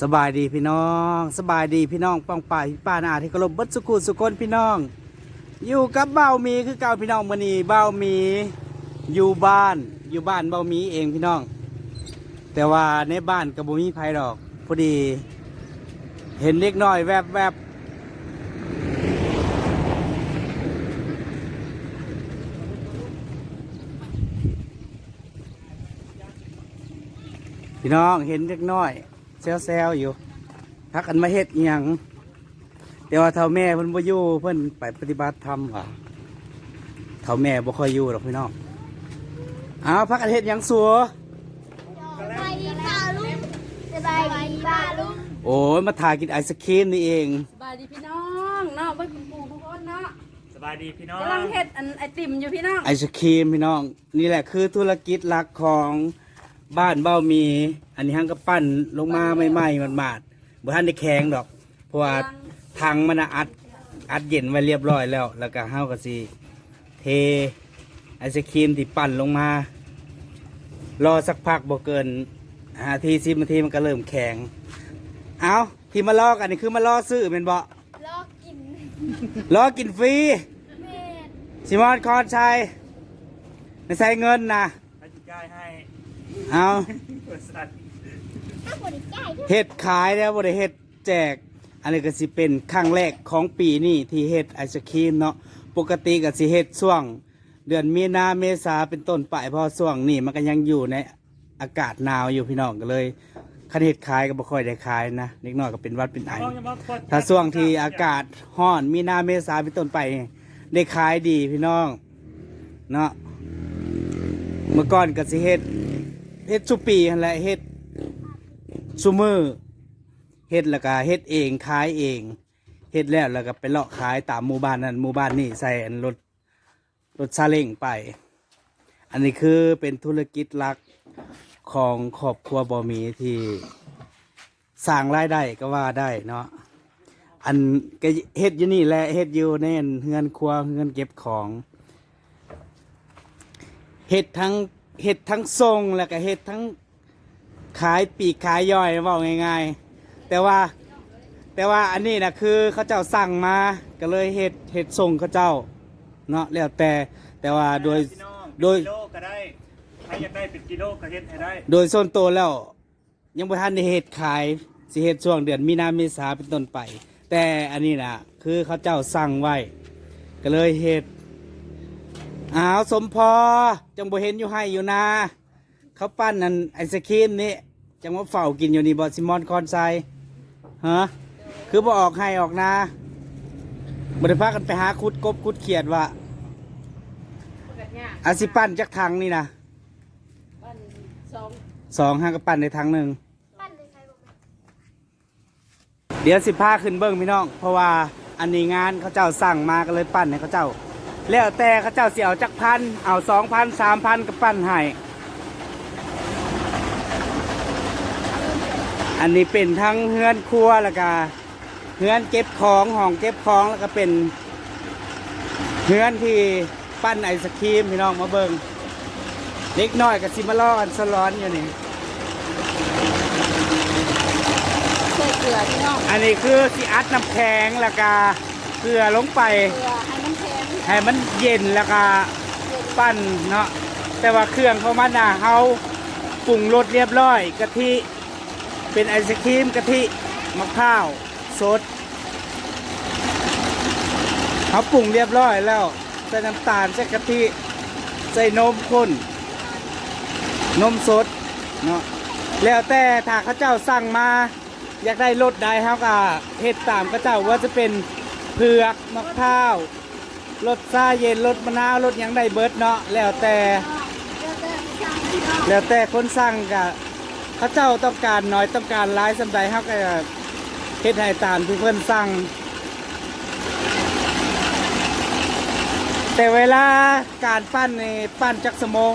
สบายดีพี่น้อง สบายดีพี่น้องป้องป่ายพี่ป้านาที่เคารพเบัดสุขุสุคนพี่น้อง อยู่กับเบ้ามีคือเก่าพี่น้องมื้อนี้เบ้ามีอยู่บ้านอยู่บ้านเบ้ามีเองพี่น้อง แต่ว่าในบ้านก็บ่มีไผดอกพอดี เห็นเล็กน้อยแวบแวบพี่น้องเห็นเล็กน้อย แซวๆอยู่พักกันมาเฮ็ดอหยังแต่ว่าเท่าแม่เพิ่นบ่อยู่เพิ่นไปปฏิบัติธรรมว่ะเท่าแม่บ่ค่อยอยู่หรอกพี่น้องเอาพักกันเฮ็ดหยังสัวสบายดีป้าลุงสบายดีป้าลุงโอ้ยมาถ่ายกินไอศครีมนี่เองสบายดีพี่น้องเนาะเบิ่งปู่ทุกคนเนาะสบายดีพี่น้องกำลังเฮ็ดอันไอติมอยู่พี่น้องไอศครีมพี่น้อง นี่แหละคือธุรกิจหลักของ บ้านเบ้ามี อันนี้ฮังก็ปั้นลงมาใหม่ๆมันมาดๆบ่ทันได้แข็งดอก เพราะว่าทางมันน่ะอัดอัดเย็นไว้เรียบร้อยแล้ว แล้วก็เฮาก็สิเทไอศครีมที่ปั้นลงมา รอสักพักบ่เกินห้าทีสิบนาทีมันก็เริ่มแข็งเอาที่มาลอกอันนี้คือมาล่อซื้อเป็นบ่ลอกกินล่อกินฟรีเม็ดสิมอนคอนชัยไม่ใส่เงินนะ ให้จุดจ่ายให้ เอาบริษัทถ้าบริจ่ายด้วยเฮ็ดขายแล้วบ่ได้เฮ็ดแจก อันนี้ก็สิเป็นครั้งแรกของปีนี้ที่เฮ็ดไอศครีมเนาะปกติก็สิเฮ็ดช่วง เดือนมีนาเมษาเป็นต้นไปเพราะช่วงนี้มันก็ยังอยู่ในอากาศหนาวอยู่พี่น้องก็เลยคันเฮ็ดขายก็บ่ค่อยได้ขายนะเล็กน้อยก็เป็นหวัดเป็นไอน้องจะมาพดถ้าช่วงที่อากาศร้อนมีนาเมษาเป็นต้นไปได้ขายดีพี่น้องเนาะเมื่อก่อนก็สิเฮ็ด เฮ็ดสุปีนั่นแหละเฮ็ดซุมือเฮ็ดแล้วก็เฮ็ดเองขายเองเฮ็ดแล้วแล้วก็ไปเลาะขายตามหมู่บ้านนั้นหมู่บ้านนี้ใส่อันรถรถซาเล้งไป อันนี้คือเป็นธุรกิจหลักของครอบครัวบอมีที่สร้างรายได้ก็ว่าได้เนาะอันก็เฮ็ดอยู่นี่แหละเฮ็ดอยู่ในอันเฮือนครัวเฮือนเก็บของเฮ็ดทั้ง เฮ็ดทั้งทรงแล้วก็เฮ็ดทั้งขายปีกขายย่อยเว่าง่ายๆ แต่ว่าแต่ว่าอันนี้นะคือเขาเจ้าสั่งมาก็เลยเฮ็ดเฮ็ดส่งเขาเจ้าเนาะแล้วแต่แต่ว่าโดยพี่น้องโดย กิโลก็ได้ใครอยากได้เป็นกิโลก็เฮ็ดให้ได้โดยส่วนตัวแล้ว ยังบ่ทันได้เฮ็ดขายสิเฮ็ดช่วงเดือนมีนาเมษาเป็นต้นไป แต่อันนี้นะคือเขาเจ้าสั่งไว้ ก็เลยเฮ็ด อ้าวสมพอจังบ่เห็นอยู่ให้อยู่นาเขาปั้นนั่นไอศครีมนี่จังว่าเฝ้ากินอยู่นี่บ่ซิมอนคอนไซฮะคือบ่ออกให้ออกนาบ่ได้พากันไปหาคุดกบคุดเขียดว่าเกิดเนี่ยอาสิปั้นจักถังนี่นะบ้านสองสองห้างก็ปั้นในถังหนึ่งปั้นเลยใครบอกเดี๋ยวสิพาขึ้นเบิ้งพี่น้อง เพราะว่าอันนี้งานเขาเจ้าสั่งมาก็เลยปั้นให้เขาเจ้า แล้วแต่เขาเจ้าเสียเอาจักพัน เอาสองพันสามพันก็ปั้นให้ อันนี้เป็นทั้งเฮือนครัวแล้วก็เฮือนเก็บของห้องเก็บของแล้วก็เป็นเฮือนที่ปั้นไอศครีมพี่น้องมาเบิ้งเล็กน้อยกับซิมาล่ออันสลอนอยู่นี่ใส่เกลือพี่น้องอันนี้คือสิอัดน้ำแข็งแล้วก็เกลือลงไปเกลือให้มันแข็ง ให้มันเย็นแล้วก็ปั้นเนาะแต่ว่าเครื่องเของมันน่ะเฮาปรุงรสเรียบร้อยกะทิเป็นไอศครีมกะทิมะพร้าวสดเขาปรุงเรียบร้อยแล้วใส่น้ำตาลใส่กะทิใส่นมข้นนมสดเนาะแล้วแต่ถ้าเขาเจ้าสั่งมาอยากได้รสใดเขาก็เฮ็ดตามเขาเจ้าว่าจะเป็นเผือกมะพร้าว รสซาเย็นรสมะนาวรสหยังได้เบิดเนาะแล้วแต่เดี๋ยวเดินไปสั่งพี่น้องแล้วแต่คนสั่งก็เขาเจ้าต้องการน้อยต้องการหลายสำใดเขาก็เฮ็ดให้ตามที่เพิ่นสั่ง แต่เวลาการปั้นนี่ปั้นจักสมง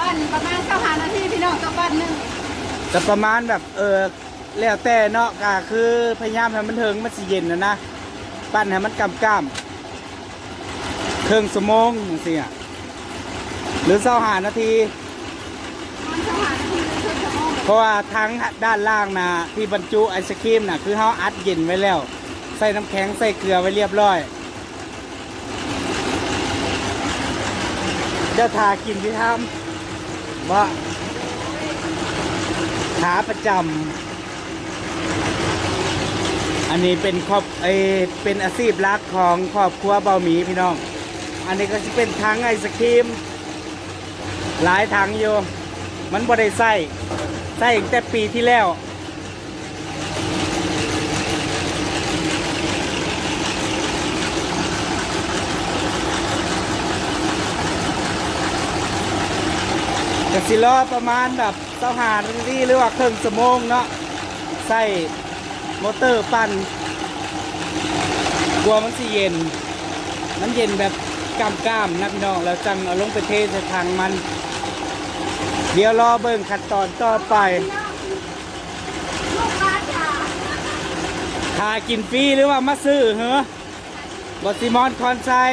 ปั้นประมาณเก้าหานาทีพี่น้องกับปั้นหนึ่งก็ประมาณแบบเออแล้วแต่เนาะก็คือพยายามให้มันเถิงมันสิเย็นนะนะ ปั้นให้มันกำกำ เครื่องสมงจังซี่อะหรือเศร้าหานาทีมันเก้าหานาทีหรือครึ่งชั่วโมงแบบเพราะว่าทั้งด้านล่างนะที่บรรจุไอศครีมนะคือเขาอัดเย็นไว้แล้ว ใส่น้ำแข็งใส่เกลือไว้เรียบร้อยเดี๋ยวทากินที่ทำว่าขาประจำอันนี้เป็นครอบเอยเป็นอาชีพหลักของครอบครัวเบาหมีพี่น้อง อันนี้ก็จะเป็นทั้งไอศครีม หลายถังอยู่ มันบ่ได้ใส่ใส่ตั้งแต่ปีที่แล้วกสิรอประมาณแบบเส้าหานาทีหรือว่าเครึ่องชั่วโมงเนาะใส่มอเตอร์ปั่นกลัวมันสิเย็น มันเย็นแบบ กำกามนะพี่น้องแล้วจังเอาลงไปเทใส่ถังมัน เดี๋ยวรอเบิ่งขั้นตอนต่อไปลูกค้าจ๋าทากินฟรีหรือว่ามาซื้อเหรอบอซิมอนคอนไซร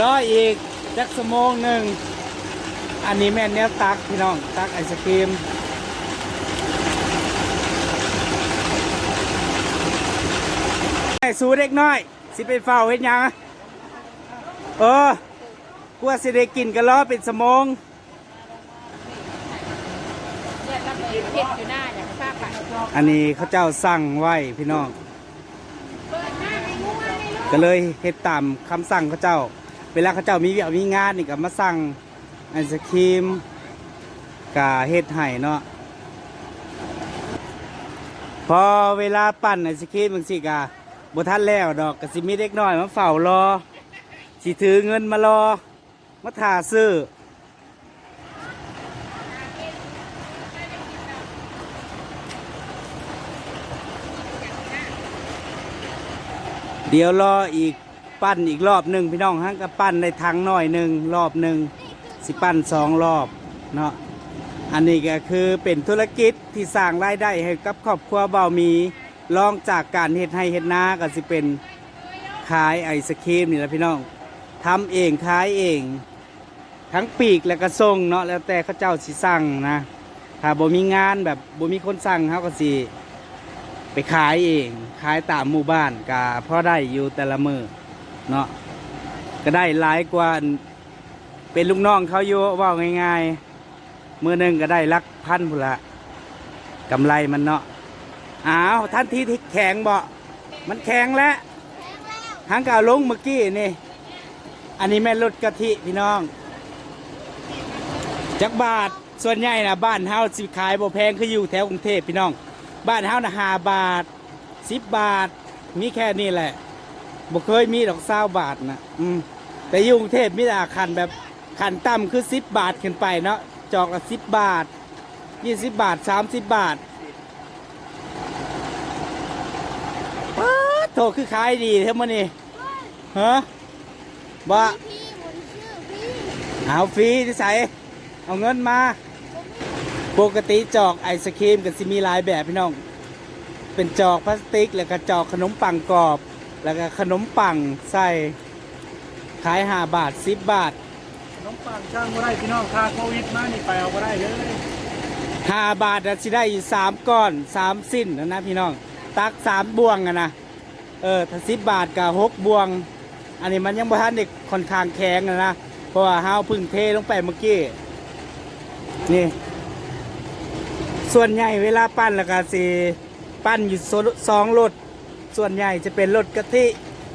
รออีกจักสมงหนึ่ง อันนี้แม่นเนี้ยตักพี่น้อง ตักไอศครีมไอ้ สูเด็กน้อย สิไปเฝ้าเฮ็ดหยังเออกลัวสิได้กินกันล้อเป็นสมองอันนี้เขาเจ้าสั่งไว้พี่น้อง ก็เลยเฮ็ดตามคำสั่งเขาเจ้า เวลาเขาเจ้ามีเวียมีงานนี่ก็มาสั่งไอศครีมกาเฮ็ดให้เนาะพอเวลาปั่นไอศครีมบางสิกะ บ่ทันแล้วดอกก็สิมีเด็กน้อยมาเฝ้ารอสิถือเงินมารอมาถ่าซื้อเดี๋ยวรออีกปั้นอีกรอบหนึ่งพี่น้องฮังก็ปั้นในทางน้อยหนึ่งรอบหนึ่งสิปั้นสองรอบเนาะอันนี้ก็คือเป็นธุรกิจที่สร้างรายได้ให้กับครอบครัวเบามี รองจากการเฮ็ดให้เฮ็ดนาก็สิเป็นขายไอศครีมนี่แหละพี่น้องทำเองขายเอง ทั้งปีกและก็ส่งเนาะแล้วแต่เขาเจ้าสิสั่งนะถ้าบ่มีงานแบบบ่มีคนสั่งเขาก็สิไปขายเองขายตามหมู่บ้านก็พอได้อยู่แต่ละมือเนาะก็ได้หลายกว่าเป็นลูกน้องเขาอยู่ว่าง่ายๆมือหนึ่งก็ได้ลักพันพุละกำไรมันเนาะ อ้าวท่านที่ที่แข็งบ่มันแข็งแล้วหางกเอาลงเมื่อกี้นี่ อันนี้แม่นรถกะทิพี่น้อง จักบาทส่วนใหญ่นะบ้านเฮาสิขายบ่แพงคืออยู่แถวกรุงเทพพี่น้อง บ้านเฮานะหาบาทสิบบาท มีแค่นี้แหละบ่เคยมีดอกเศร้าบาทนะอืมแต่อยู่กรุงเทพมีแต่ขันแบบขันต่ำคือสิบบาทขึ้นไปเนาะจอกละสิบบาทยี่สิบบาทสามสิบบาทป๊าด โถคือขายดีเท่ามันนี่ฮะบ่พี่หมุนชื่อพี่เอาฟรีที่ใส่เอาเงินมา ปกติจอกไอศครีมกับซิมีหลายแบบพี่น้อง เป็นจอกพลาสติก แล้วก็จอกขนมปังกรอบ แล้วก็ขนมปังใส่ขายห้าบาทสิบบาทน้องปังช่างบ่ได้พี่น้องค่าโควิดมานี่ไปเอาบ่ได้เลยห้าบาทนะสิได้อยู่สามก้อนสามสิ้นนะนะพี่น้อง ตักสามบวงอะนะ เออถ้าสิบบาทกับหกบวง อันนี้มันยังบ่ทันเด็กค่อนข้างแข็งนะนะเพราะว่าเฮาเพึ่งเทลงไปเมื่อกี้นี่ ส่วนใหญ่เวลาปั้นแล้วก็สิปั้นอยู่โซสองรสส่วนใหญ่จะเป็นรสกะทิ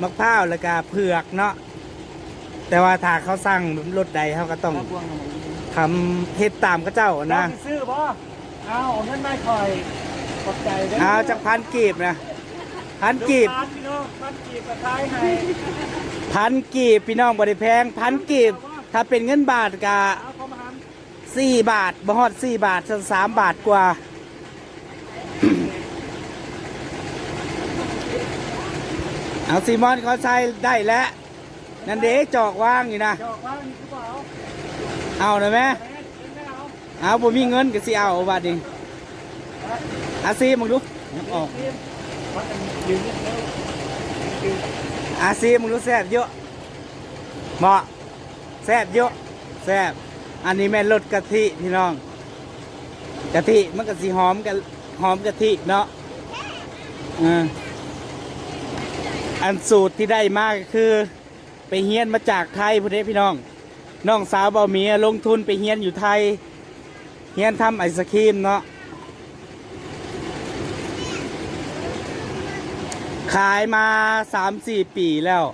มะพร้าวแล้วก็เผือกเนาะแต่ว่าถ้าเขาสั่งรสใดเขาก็ต้องครับพวงทำเฮ็ดตามเขาเจ้านะนะซื้อบ่เอาเอาเงินมาคอยขอบใจเด้อเอาจากพันกีบนะ พันกีบลูค้าพี่น้องพันกีบกระทายให้พันกีบพี่น้องบริแพงพันกีบ ถ้าเป็นเงินบาทกะเอาเข้ามาหันสี่บาทบ่ฮอดสี่บาทจนสามบาทกว่าเอาซีมอนเขาใช้ได้แล้วนั่นเด็จอกว่างอยู่นะจอกว่านี่คือบ่เอาเอาหน่อยไหมแม่เงินไม่เอาเอาบ่มีเงินก็สิเอาบาทนี้อาซีมึงดูยับออก อาซีมึงรู้แซ่บเยอะเหมาะแซ่บเยอะแซ่บอันนี้แม่รสกะทิพี่น้องกะทิมันก็สีหอมกันหอมกะทิเนาะอันสูตรที่ได้มากคือ ไปเฮียนมาจากไทยพุ่นเด้พี่น้องน้องสาวเบาเมียลงทุนไปเฮียนอยู่ไทยเฮียนทำไอศครีมเนาะ ขายมาสามสี่ปีแล้ว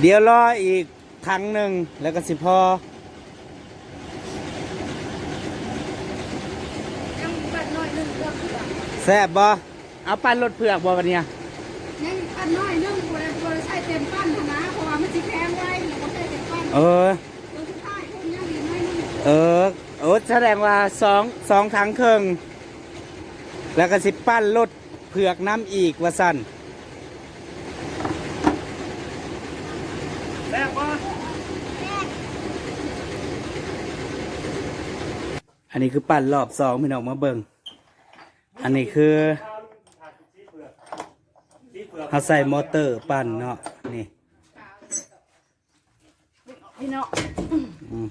เดี๋ยวรออีกครั้งหนึ่งแล้วก็สิพอยังปันน้อยนึงเลือกเผือกแซ่บบ่เอาปั้นรถเผือกบ่วันเนี้ยยังปันน้อยนึงบ่ได้บ่ได้ใช้เต็มปั้นหั้นนะเพราะว่ามันสิแพงไว้แล้วก็ใช้เต็มปั้นเออตัวสุดท้ายพวกนี้ดีน้อยนึงเออโอ้แสดงว่าสองสองถังครึ่ง แล้วก็สิปั้นรถเผือกน้ำอีกว่าสั่นแซ่บปะอันนี้คือปั้นรอบสองพี่น้องมาเบิ่งอันนี้คือสีเปลือกเขาใส่มอเตอร์ปั้นเนาะนี่พี่น้องอืม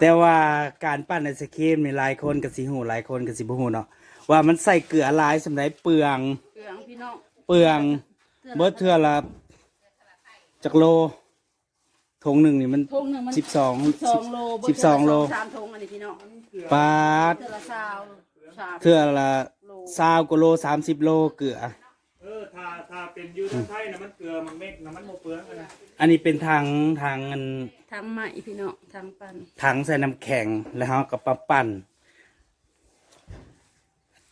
แต่ว่าการปั้นไอศครีมนี่หลายคนกับสีหูหลายคนกับสีบหูเนาะว่ามันใส่เกลือหลายสำหรับเปลืองเปลืองพี่น้องเปลืองเบิดเทื่อละจักโลทงหนึ่งนี่มันทงหนึงมันสิบสอง12โลสิบสองโลสามทงอันนี้พี่น้องปาดเทื่อละ20สามเทื่อละซาวกว่าโลสามสิบโลเกลือเออถ้าถ้าเป็นอยูทางไทยนะมันเกลือมันเม็กนะมันโมเปลืองอะนะ อันนี้เป็นทางทางอันทางใหม่พี่น้องทางปั้นถังใส่น้ำแข็งแล้วเขาก็ปาปั่น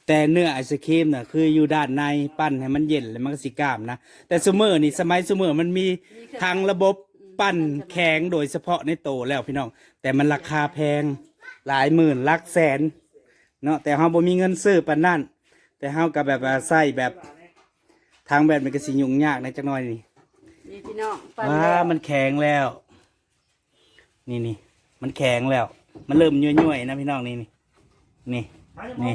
แต่เนื้อไอศครีมน่ะคืออยู่ด้านในปั้นให้มันเย็นแล้วมันก็สิกล้ามนะแต่ซูเมอร์นี่สมัยซูเมอร์มันมีทางระบบปั้นแข็งโดยเฉพาะในโตแล้วพี่น้อง แต่มันราคาแพงหลายหมื่นหลักแสนเนาะแต่เฮาบ่มีเงินซื้อปานนั้นแต่เฮาก็แบบว่าใส่แบบทางแบบมันก็สิยุ่งยากในจักหน่อยนี่ นี่พี่น้องปั้นว้าแล้วมันแข็งแล้ว นี่นี่มันแข็งแล้ว มันเริ่มย่อยๆนะพี่น้องนี่นี่นี่นี่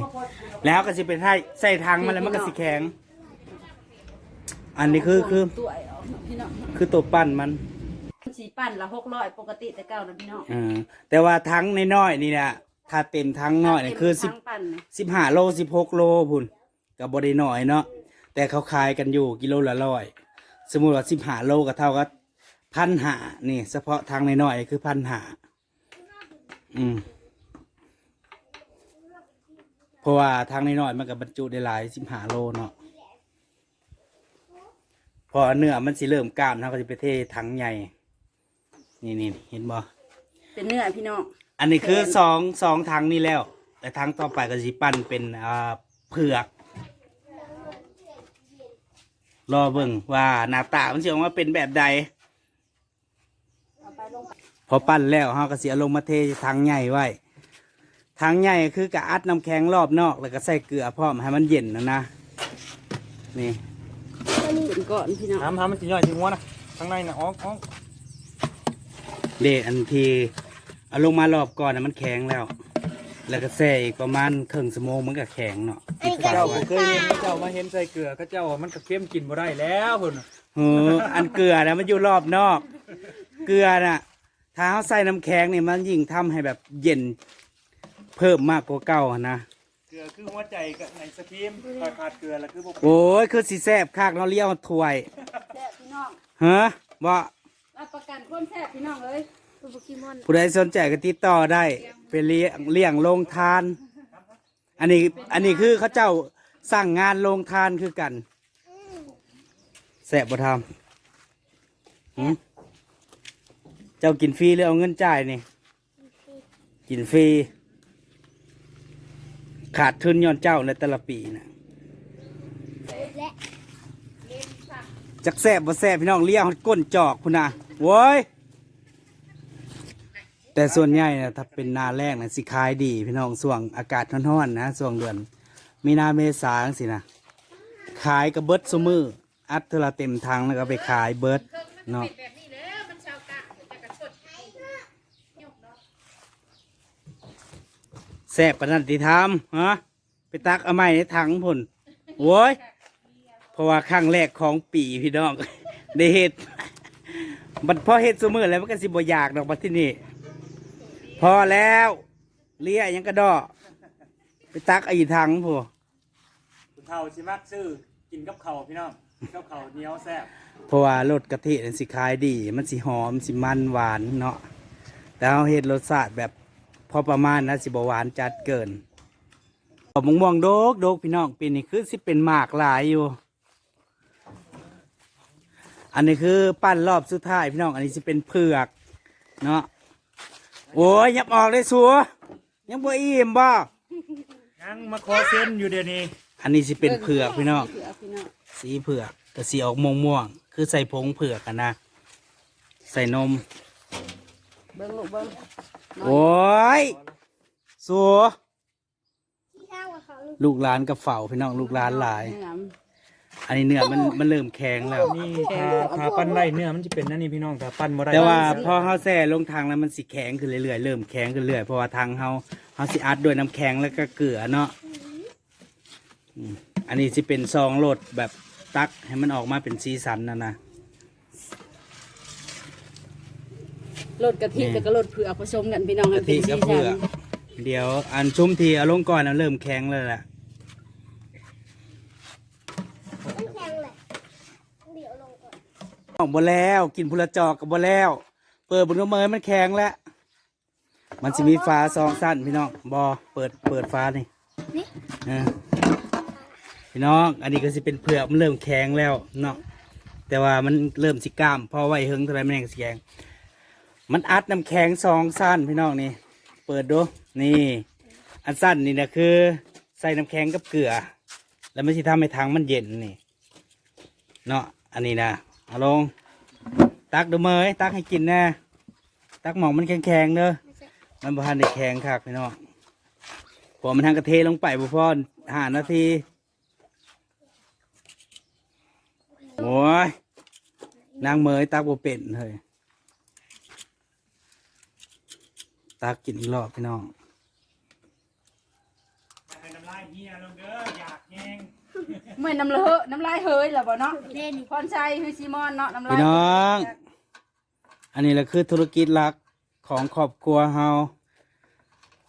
แล้วก็สิเป็นให้ใส่ถังมันแล้วมันก็สิแข็ง อันนี้คือคือตัวไอ้ออกพี่น้องคือตัวปั้นมันสีปั้นละหกร้อยปกติแต่เก่านะพี่น้องอ่าแต่ว่าทั้งน้อยๆนี่เนี่ยถ้าเต็มทั้งน้อยเนี่ยคือสิบ ทั้งปั้นนี่สิบห้าโลสิบหกโลพุ่นกับบได้น้อยเนาะแต่เขาขายกันอยู่กิโลละร้อย สมมุติว่าสิบห้าโลก็เท่ากับพันหานี่ เฉพาะทางน้อยๆคือพันหาอืมเพราะว่าทางน้อยๆมันก็บรรจุได้หลายสิบห้าโลเนาะพอเนื้อมันสิเริ่มกล้ามนะก็จะไปเทถังใหญ่ นี่นี่เห็นบ่เป็นเนื้อพี่น้องอันนี้คือสองสองทางนี้แล้ว แต่ทางต่อไปก็สิปั้นเป็นอ่าเผือก รอเบิ่งว่าหน้าตามันสิออกมาเป็นแบบใด พอปั้นแล้วเฮาก็สิเอาลงมาเททางใหญ่ไว้ทางใหญ่คือกะอัดน้ำแข็งรอบนอกแล้วก็ใส่เกลือพร้อมให้มันเย็นนะนะ นี่เป็นก้อนพี่น้องน้ำทำมันสีย่อยสีหัวนะข้างในนะอ๋อกอ๋อกเดะอันทีเอาลงมารอบก่อนนะมันแข็งแล้ว แล้วก็แช่อีกประมาณครึ่งชั่วโมงมันก็แข็งเนาะ อันนี้ก็เจ้าสีเคยเห็นเจ้ามาเห็นใส่เกลือก็เจ้าว่ามันก็เข้มกินบ่ได้แล้วพุ่นน่ะเอออันเกลือนะมันอยู่รอบนอก เกลือน่ะถ้าเขาใส่น้ำแข็งเนี่ยมันยิ่งทำให้แบบเย็นเพิ่มมากกว่าเก่าอะนะ เกลือคือหัวใจกับไอศครีมขาดขาดเกลือแล้วคือบ่โอ้ยคือสีแซบคากเราะเลี้ยวถ้วยแซ่บพี่น้องเฮ้บ่รับประกันความแซ่บพี่น้องเอ้ยตัวโปเกมอนผู้ใดสนใจก็ติดต่อได้ ไปเลี้ยงเลี้ยงโรงทาน อันนี้อันนี้คือเขาเจ้าสั่งงานโรงทานคือกันแสบบ่ทำหืมเจ้ากินฟรีหรือเอาเงินจ่ายนี่ กินฟรี ขาดทุนย้อนเจ้าในแต่ละปีนะและจักแสบบ่แสบพี่น้องเลี้ยงก้นจอกพุ่นนะโว้ย แต่ส่วนใหญ่นะถ้าเป็นนาแรกนะสิขายดี พี่น้องส่วงอากาศร้อนๆนะส่วงเดือน มีนาเมษาสินะขายกับเบิดซุมืออัดเทอละเต็มทางแล้วก็ไปขายเบิร์ดเนาะแซ่บปานนันติทำฮะไปตักเอาไม้ในถังพุ่นโว้ยเพราะว่าครั้งแรกของปีพี่น้องได้เฮ็ดมันพอเฮ็ดสมอแล้วมันก็สิบอยากดอกบัดที่นี่ พอแล้ว เลี้ยยังกระดอไปตักไอ้ถังพวคุณเท่าชิมักซื้อกินกับข้าวพี่น้องกับข้าวเหนียวแซ่บเพราะว่ารสกะทินั่นสิขายดี มันสิหอมสิมันหวานเนาะแต่เราเฮ็ดรสชาติแบบพอประมาณนะสิบ่หวานจัดเกินมะม่วงโดกโดกพี่น้องปีนี้คือสิเป็นหมากหลายอยู่ อันนี้คือปั้นรอบสุดท้ายพี่น้อง อันนี้สิเป็นเผือก เนาะ โอ้ยยับออกเลยสัวยังบ่อิ่มบ่ยังมาขอเส้นอยู่เดี๋ยวนี้ อันนี้สิเป็นเผือกพี่น้องเผือกพี่น้องสีเผือกแต่สีออกม่วงม่วงๆคือใส่ผงเผือกกันนะ ใส่นมเบิ้งลูกเบิ้งโอ้ยสัวที่ข้าวกับเขาลูกลูกหลานกับเฝ้าพี่น้องลูกหลานหลายงาม อันนี้เนื้อมันมันเริ่มแข็งแล้ว นี่ถ้าถ้าปั้นได้เนื้อมันจะเป็นนั่นนี่พี่น้องถ้าปั้นบ่ได้แต่ว่าพอเฮาแซ่ลงทางแล้วมันสิแข็งขึ้นเรื่อยๆเริ่มแข็งขึ้นเรื่อยเพราะว่าทางเฮาเฮาสิอัดด้วยน้ำแข็งแล้วก็เกลือเนาะอืมอันนี้สิเป็นซองรสแบบตักให้มันออกมาเป็นสีสันนะนะรสกะทิแล้วก็รสเผือกผสมกันพี่น้องให้กะเป็ทินสีกับสัเผือกนเดี๋ยวอันชุ่มทีเอาลงก่อนนะเริ่มแข็งแล้วแหละ มันแข็งเลยเดี๋ยวลงก่อน ออก บ่แล้วกินพุละจอกกับบ่แล้ว เปิดบนกระเมยมันแข็งแล้วมันจะมีฟ้าซองสั้นพี่น้องบอเปิดเปิดฟ้านี่นี่เออพี่น้อง อันนี้ก็สิเป็นเผือกมันเริ่มแข็งแล้วเนาะแต่ว่ามันเริ่มสิกล้ามพอไว้เฮิงเท่าไรมันแห้งสิแข็งมันอัดน้ำแข็งซองสั้นพี่น้องนี่ เปิดดูนี่ อันสั้นนี่นะคือ ใส่น้ำแข็งกับเกลือ แล้วไม่ใช่ทำให้ทางมันเย็นนี่เนาะอันนี้นะ เอาลง ตักดูเมยตักให้กินแน่ ตักหมองมันแข็งๆเด้อมันบ่ทันได้แข็งคักพี่น้องพอมันทางกระเทลงไปบ่พอหานาทีโอ้ยนางเมยตักบ่เป็นเฮ้ยตักกินอีกรอบพี่น้องให้น้ำลายเฮียลงเด้ออยากแห้ง เมื่อน้ำเลอะน้ำลายเฮยแล้วบ่เนาะเล่นพรชัยคือซีมอนเนาะน้ำลายพี่น้อง อันนี้แหละคือธุรกิจหลักของครอบครัวเฮา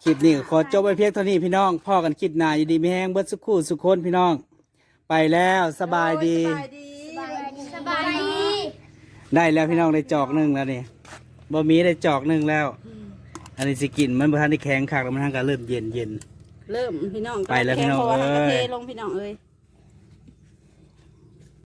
คลิปนี้ก็ขอจบไว้เพียงเท่านี้พี่น้องพ่อกันคิดหนาอยู่ดีไม่แห้งเบิดสุขูสุขคนพี่น้อง ไปแล้วสบายดี สบายดีสบายดีสบายดีได้แล้วพี่น้องได้จอกหนึ่งแล้วนี่บ่มีได้จอกหนึ่งแล้ว อันนี้สิกินมันบ่ทันได้แข็งคักแล้วมันทันก็เริ่มเย็นเย็น เริ่มพี่น้องไปแล้วพี่น้องเพราะว่าเอ้ย ทางกระเทลงพี่น้องเอ้ย